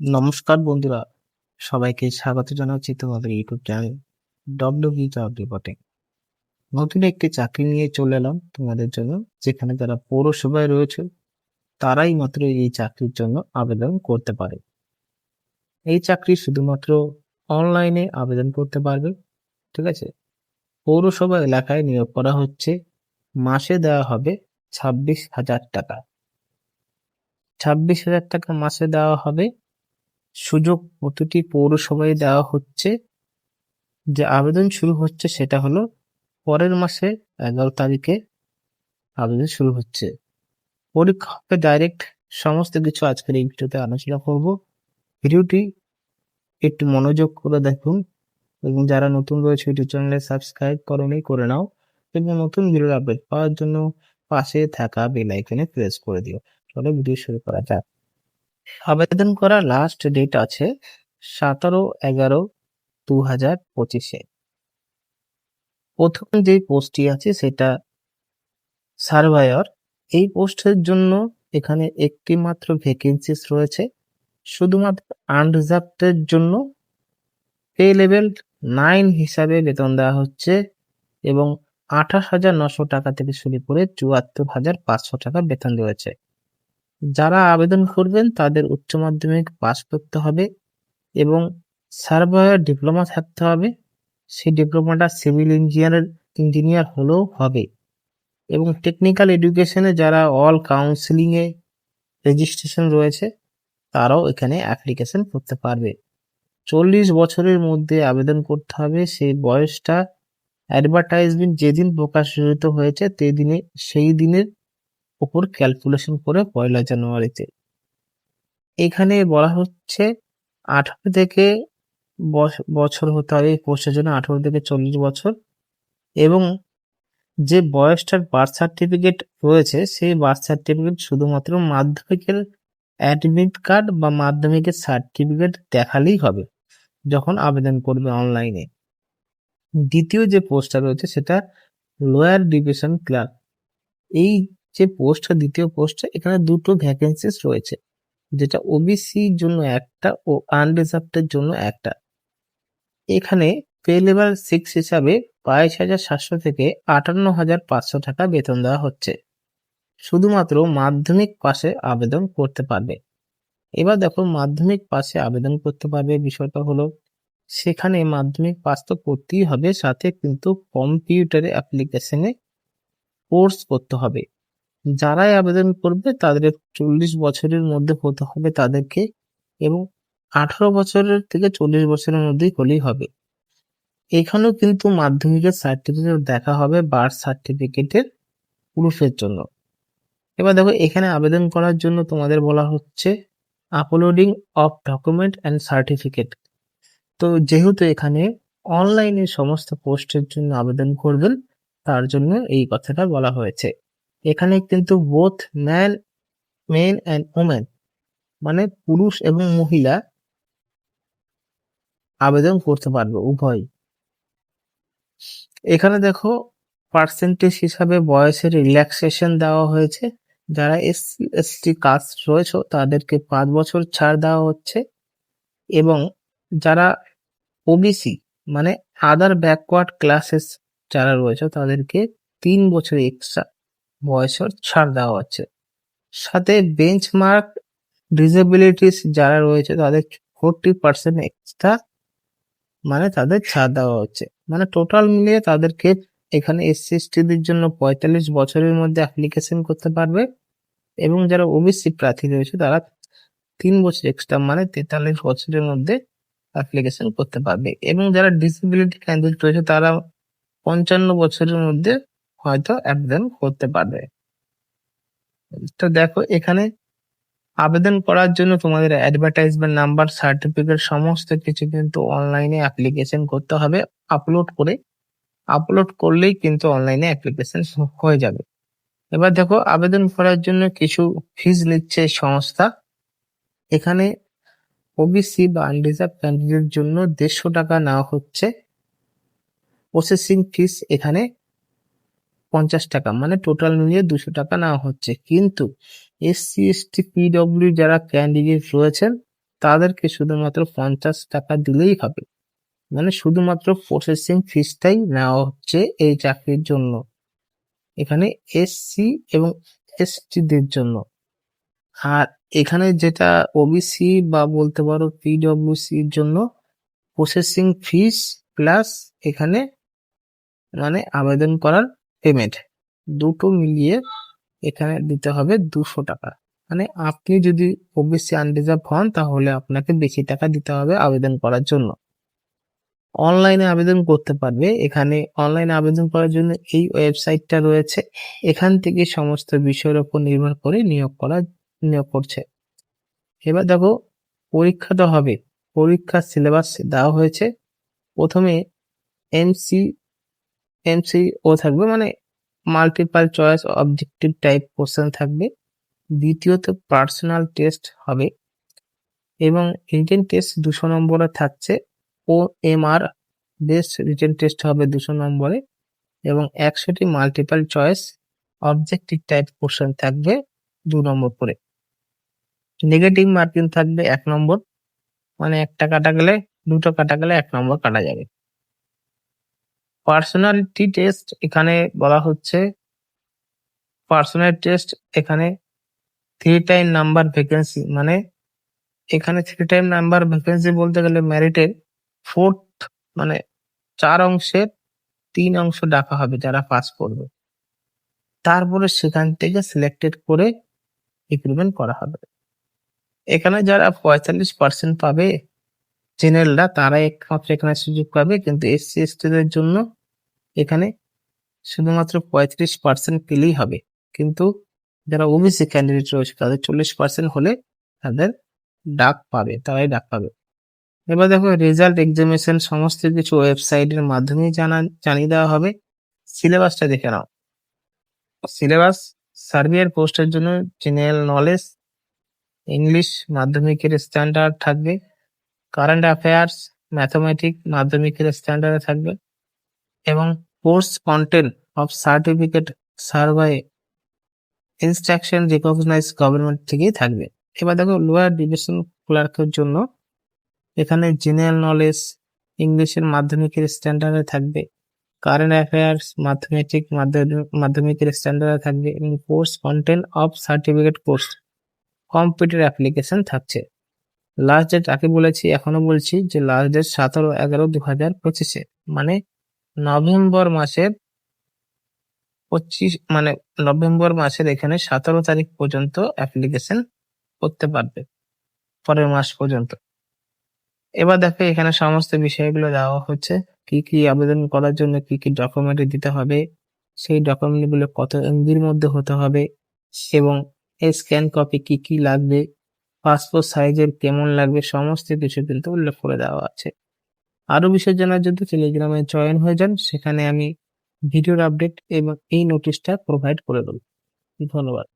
নমস্কার বন্ধুরা, সবাইকে স্বাগত জানাচ্ছি তোমাদের YouTube channel W job reporting নতুন একটি চাকরি নিয়ে চলে এলাম তোমাদের জন্য, যেখানে যারা পৌরসভায় রয়েছে, তারাই মাত্র এই চাকরির জন্য আবেদন করতে পারে। এই চাকরি শুধুমাত্র অনলাইনে আবেদন করতে পারবে, ঠিক আছে? পৌরসভা এলাকায় নিয়োগ করা হচ্ছে, মাসে দেওয়া হবে ছাব্বিশ হাজার টাকা। ছাব্বিশ হাজার টাকা মাসে দেওয়া হবে সুযোগ প্রতিটি পৌরসভায় দেওয়া হচ্ছে। যে আবেদন শুরু হচ্ছে সেটা হলো পরের মাসে এগারো তারিখে আবেদন শুরু হচ্ছে। পরীক্ষা হবে ডাইরেক্ট সমস্ত কিছু আজকের এই ভিডিওতে আলোচনা করব। ভিডিওটি একটু মনোযোগ করে দেখুন এবং যারা নতুন রয়েছে ইউটিউব চ্যানেলে সাবস্ক্রাইব করেনি, করে নাও এবং নতুন ভিডিওর আপডেট পাওয়ার জন্য পাশে থাকা বেল আইকনে প্রেস করে দিও। চলো ভিডিও শুরু করা যাক। আবেদন করার লাস্ট ডেট আছে সতেরো এগারো দু হাজার পঁচিশে। প্রথম যে পোস্টটি আছে সেটা সার্ভায়র এই পোস্টের জন্য এখানে একটি মাত্র ভ্যাকেন্সিস রয়েছে। শুধুমাত্র আনরিজার্ভদের জন্য পে লেভেল নাইন হিসাবে বেতন দেওয়া হচ্ছে এবং আঠাশ হাজার নশো টাকা থেকে শুরু করে চুয়াত্তর হাজার পাঁচশো টাকা বেতন রয়েছে। যারা আবেদন করবেন তাদের উচ্চ মাধ্যমিক পাস করতে হবে এবং সার্ভায়ার ডিপ্লোমা থাকতে হবে। সেই ডিপ্লোমাটা সিভিল ইঞ্জিনিয়ার ইঞ্জিনিয়ার হলেও হবে। এবং টেকনিক্যাল এডুকেশনে যারা অল কাউন্সিলিংয়ে রেজিস্ট্রেশন রয়েছে, তারাও এখানে অ্যাপ্লিকেশন করতে পারবে। চল্লিশ বছরের মধ্যে আবেদন করতে হবে। সেই বয়সটা অ্যাডভার্টাইজমেন্ট যেদিন প্রকাশিত হয়েছে দিনে সেই দিনের উপর ক্যালকুলেশন করে পয়লা জানুয়ারিতে। এখানে বলা হচ্ছে আঠারো থেকে বছর হতে হবে, এই পোস্টের জন্য আঠারো থেকে চল্লিশ বছর। এবং যে বয়সটার বার্থ সার্টিফিকেট রয়েছে, সেই বার্থ সার্টিফিকেট শুধুমাত্র মাধ্যমিকের অ্যাডমিট কার্ড বা মাধ্যমিকের সার্টিফিকেট দেখালেই হবে, যখন আবেদন করবে অনলাইনে দ্বিতীয় যে পোস্টটা রয়েছে, সেটা লোয়ার ডিভিশন ক্লার্ক এই যে পোস্টটা দ্বিতীয় পোস্টটা এখানে দুটো ভ্যাকেন্সিস রয়েছে, যেটা ওবিসির জন্য একটা ও আনরিজার্ভডের জন্য একটা। এখানে পে লেভেল সিক্স হিসাবে বাইশ হাজার সাতশো থেকে আটান্ন হাজার পাঁচশো টাকা বেতন দেওয়া হচ্ছে। শুধুমাত্র মাধ্যমিক পাশে আবেদন করতে পারবে। এবার দেখো মাধ্যমিক পাশে আবেদন করতে পারবে বিষয়টা হলো, সেখানে মাধ্যমিক পাস তো করতেই হবে, সাথে কিন্তু কম্পিউটারে অ্যাপ্লিকেশনে কোর্স করতে হবে। যারাই আবেদন করবে তাদের চল্লিশ বছরের মধ্যে হতে হবে তাদেরকে এবং আঠারো বছরের থেকে চল্লিশ বছরের মধ্যেই হলেই হবে। এখানেও কিন্তু মাধ্যমিকের সার্টিফিকেট দেখা হবে বার্থ সার্টিফিকেটের প্রুফের জন্য। এবার দেখো, এখানে আবেদন করার জন্য তোমাদের বলা হচ্ছে uploading of document and certificate তো যেহেতু এখানে অনলাইনে সমস্ত পোস্টের জন্য আবেদন করবেন, তার জন্য এই কথাটা বলা হয়েছে। এখানে কিন্তু both man men and women মানে পুরুষ এবং মহিলা আবেদন করতে পারবে উভয় এখানে দেখো পার্সেন্টেজ হিসাবে বয়সের রিল্যাক্সেশন দেওয়া হয়েছে। যারা এসসি এসটি কাস্ট রয়েছে তাদেরকে পাঁচ বছর ছাড় দেওয়া হচ্ছে এবং যারা ওবিসি মানে আদার ব্যাকওয়ার্ড ক্লাসেস যারা রয়েছে তাদেরকে তিন বছর এক্সট্রা বয়সের ছাড় দেওয়া হচ্ছে। সাথে বেঞ্চমার্ক ডিসেবিলিটিস যারা রয়েছে, তাদের ফোরটি পার্সেন্ট এক্সট্রা মানে তাদের ছাড় দেওয়া হচ্ছে। মানে টোটাল মিলিয়ে তাদেরকে এখানে এসসি এসটিদের জন্য পঁয়তাল্লিশ বছরের মধ্যে অ্যাপ্লিকেশন করতে পারবে এবং যারা ওবিসি প্রার্থী রয়েছে, তারা তিন বছর এক্সট্রা মানে তেতাল্লিশ বছরের মধ্যে অ্যাপ্লিকেশন করতে পারবে। এবং যারা ডিসেবিলিটি ক্যান্ডিডেট রয়েছে, তারা পঞ্চান্ন বছরের মধ্যে হয়তো আবেদন করতে পারবে। তো দেখো, এখানে আবেদন করার জন্য তোমাদের অ্যাডভার্টাইজমেন্ট নাম্বার সার্টিফিকেট সমস্ত কিছু কিন্তু অনলাইনে অ্যাপ্লিকেশন করতে হবে। আপলোড করে আপলোড করলেই কিন্তু অনলাইনে অ্যাপ্লিকেশন হয়ে যাবে। এবার দেখো, আবেদন করার জন্য কিছু ফিজ নিচ্ছে সংস্থা। এখানে ওবিসি বা আনরিজার্ভ ক্যান্ডিডেট জন্য দেড়শো টাকা নেওয়া হচ্ছে। প্রসেসিং ফিস এখানে পঞ্চাশ টাকা মানে টোটাল মিলিয়ে দুশো টাকা নেওয়া হচ্ছে। কিন্তু এসসি এসটি পিডব্লিউ যারা ক্যান্ডিডেট রয়েছেন, তাদেরকে শুধুমাত্র পঞ্চাশ টাকা দিলেই হবে। মানে শুধুমাত্র প্রসেসিং ফিসটাই নেওয়া হচ্ছে এই চাকরির জন্য। এখানে এসসি এবং এসটিদের জন্য। আর এখানে যেটা ওবিসি বা বলতে পারো পিডব্লিউসির জন্য প্রসেসিং ফিস প্লাস এখানে মানে আবেদন করার পেমেন্ট দুটো মিলিয়ে এখানে দিতে হবে দুশো টাকা। মানে আপনি যদি ওবিসি আনরিজার্ভ হন, তাহলে আপনাকে বেশি টাকা দিতে হবে আবেদন করার জন্য। অনলাইনে আবেদন করতে পারবে। এখানে অনলাইনে আবেদন করার জন্য এই ওয়েবসাইটটা রয়েছে। এখান থেকে সমস্ত বিষয়ের উপর নির্ভর করে নিয়োগ করা, নিয়োগ করছে। এবার দেখো পরীক্ষা তো হবে। পরীক্ষার সিলেবাস দেওয়া হয়েছে। প্রথমে এমসি এমসি ও থাকবে মানে multiple choice objective type question থাকবে। দ্বিতীয়ত পার্সোনাল টেস্ট হবে এবং রিটেন টেস্ট দুশো নম্বরে থাকছে। O M R based written test হবে দুশো নম্বরে এবং একশোটি multiple choice objective type question থাকবে দু নম্বর করে। নেগেটিভ মার্কিং থাকবে এক নম্বর মানে একটা কাটা গেলে, দুটো কাটা গেলে এক নম্বর কাটা যাবে। পার্সোনালিটি টেস্ট এখানে বলা হচ্ছে। পার্সোনাল টেস্ট এখানে থ্রি টাইম নাম্বার ভ্যাকেন্সি মানে এখানে থ্রি টাইম নাম্বার ভ্যাকেন্সি বলতে গেলে ম্যারিটের ফোর্থ মানে চার অংশের তিন অংশ ডাকা হবে যারা পাস করবে। তারপরে সেখান থেকে সিলেক্টেড করে রিক্রুটমেন্ট করা হবে। এখানে যারা পঁয়তাল্লিশ পার্সেন্ট পাবে জেনারেলরা তারা একমাত্র এখানে সুযোগ পাবে। কিন্তু এসসি এসটিদের জন্য এখানে শুধুমাত্র পঁয়ত্রিশ পার্সেন্ট পেলেই হবে। কিন্তু যারা ওবিসি ক্যান্ডিডেট রয়েছে, তাদের চল্লিশ পার্সেন্ট হলে তাদের ডাক পাবে, তারাই ডাক পাবে। এবার দেখো রেজাল্ট এক্সামিনেশন সমস্ত কিছু ওয়েবসাইটের মাধ্যমে জানা, জানিয়ে দেওয়া হবে। সিলেবাসটা দেখে নাও। সিলেবাস সার্ভিয়ার পোস্টের জন্য জেনারেল নলেজ ইংলিশ মাধ্যমিকের স্ট্যান্ডার্ড থাকবে। কারেন্ট অ্যাফেয়ার্স ম্যাথমেটিক মাধ্যমিকের স্ট্যান্ডার্ডে থাকবে। এবং course content of certificate survey instruction recognise government থেকেই থাকবে। এবার দেখো লোয়ার ডিভিশন ক্লার্কের জন্য এখানে জেনারেল নলেজ ইংলিশের মাধ্যমিকের স্ট্যান্ডার্ডে থাকবে। কারেন্ট অ্যাফেয়ার্স ম্যাথমেটিক মাধ্যমিকের স্ট্যান্ডার্ডে থাকবে এবং course content of certificate course computer application থাকছে। লাস্ট ডেট আগে বলেছি? এখনও বলছি যে লাস্ট ডেট সতেরো এগারো দু হাজার পঁচিশে। মানে নভেম্বর মাসের পঁচিশ মানে নভেম্বর মাসের এখানে সতেরো তারিখ পর্যন্ত অ্যাপ্লিকেশন করতে পারবে, পরের মাস পর্যন্ত। এবার দেখো এখানে সমস্ত বিষয়গুলো দেওয়া হচ্ছে, কি কি আবেদন করার জন্য কি কি ডকুমেন্ট দিতে হবে, সেই ডকুমেন্টগুলো কত এমবির মধ্যে হতে হবে, এবং স্ক্যান কপি কি কি লাগবে পাসপোর্ট সাইজের কেমন লাগবে, সমস্ত কিছু কিন্তু উল্লেখ করে দেওয়া আছে। আরও বিষয় জানার জন্য টেলিগ্রামে জয়েন হয়ে যান। সেখানে আমি ভিডিওর আপডেট এবং এই নোটিশটা প্রোভাইড করে দেব। ধন্যবাদ।